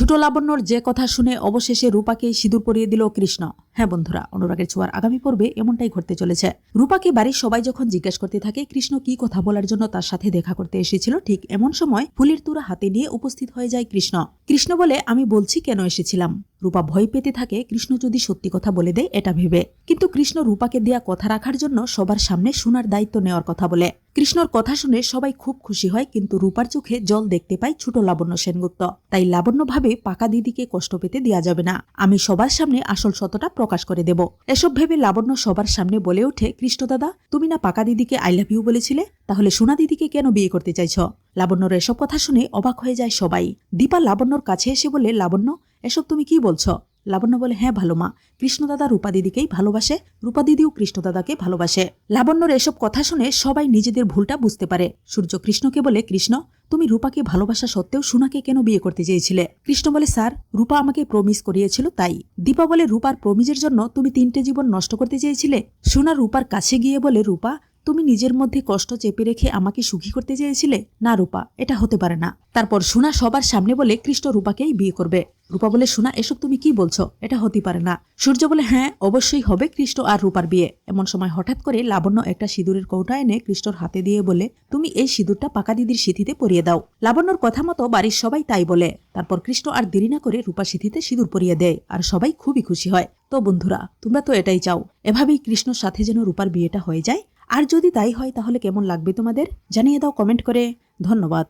ছোট লাবণ্যর যে কথা শুনে অবশেষে রূপাকে সিঁদুর পরিয়ে দিল কৃষ্ণ। হ্যাঁ বন্ধুরা, অনুরাগের ছোঁয়ার আগামী পর্বে এমনটাই ঘটতে চলেছে। রূপাকে বাড়ির সবাই যখন জিজ্ঞেস করতে থাকে, কৃষ্ণ কি কথা বলার জন্য তার সাথে দেখা করতে এসেছিল, ঠিক এমন সময় ফুলের তুরা হাতে নিয়ে উপস্থিত হয়ে যায় কৃষ্ণ। কৃষ্ণ বলে, আমি বলছি কেন এসেছিলাম? রূপা ভয় পেতে থাকে, কৃষ্ণ যদি সত্যি কথা বলে দেয়, এটা ভেবে। কিন্তু কৃষ্ণ রূপাকে দেয়া কথা রাখার জন্য সবার সামনে শোনার দায়িত্ব নেওয়ার কথা বলে। কৃষ্ণর কথা শুনে সবাই খুব খুশি হয়, কিন্তু রূপার চোখে জল দেখতে পায় ছোট লাবণ্য সেনগুপ্ত। তাই লাবণ্য ভাবে পাকা দিদিকে কষ্ট পেতে দেওয়া যাবে না। আমি সবার সামনে আসল সতটা করে দেব। এসব ভেবে লাবণ্য সবার সামনে বলে ওঠে কৃষ্ণদাদা তুমি না পাকা দিদিকে আই লাভ ইউ বলেছিলে? তাহলে সোনা দিদিকে কেন বিয়ে করতে চাইছ? লাবণ্যর এসব কথা শুনে অবাক হয়ে যায় সবাই। দীপা লাবণ্যর কাছে এসে বলে, লাবণ্য, এসব তুমি কি বলছো? লাবণ্য বলে হ্যাঁ ভালো মা। কৃষ্ণদাদা রূপা দিদিকেই ভালোবাসে। রূপা দিদিও কৃষ্ণদাদাকে ভালোবাসে। লাবণ্যর এসব কথা শুনে সবাই নিজেদের ভুলটা বুঝতে পারে। সূর্য কৃষ্ণকে বলে, কৃষ্ণ, তুমি রূপাকে ভালোবাসা সত্ত্বেও সোনাকে কেন বিয়ে করতে চেয়েছিলে? কৃষ্ণ বলে, স্যার, রূপা আমাকে প্রমিস করিয়েছিল তাই। দীপা বলে, রূপার প্রমিজের জন্য তুমি তিনটে জীবন নষ্ট করতে চেয়েছিলে? সোনা রূপার কাছে গিয়ে বলে, রূপা তুমি নিজের মধ্যে কষ্ট চেপে রেখে আমাকে সুখী করতে চেয়েছিলে? না, রূপা, এটা হতে পারে না। তারপর সোনা সবার সামনে বলে কৃষ্ণ রূপাকেই বিয়ে করবে। রূপা বলে, সোনা, এসব তুমি কি বলছো? এটা হতে পারে না। সূর্য বলে হ্যাঁ অবশ্যই হবে কৃষ্ণ আর রূপার বিয়ে। এমন সময় হঠাৎ করে লাবণ্য একটা সিঁদুরের কৌটা এনে কৃষ্ণর হাতে দিয়ে বলে, তুমি এই সিঁদুরটা পাকা দিদির সিথিতে পরিয়ে দাও। লাবণ্যর কথা মতো বাড়ির সবাই তাই বলে। তারপর কৃষ্ণ আর দেরি না করে রূপা সিথিতে সিঁদুর পরিয়ে দেয় আর সবাই খুবই খুশি হয়। তো বন্ধুরা, তোমরা তো এটাই চাও। এভাবেই কৃষ্ণর সাথে যেন রূপার বিয়েটা হয়ে যায়। আর যদি তাই হয় তাহলে কেমন লাগবে তোমাদের? জানিয়ে দাও কমেন্ট করে। ধন্যবাদ।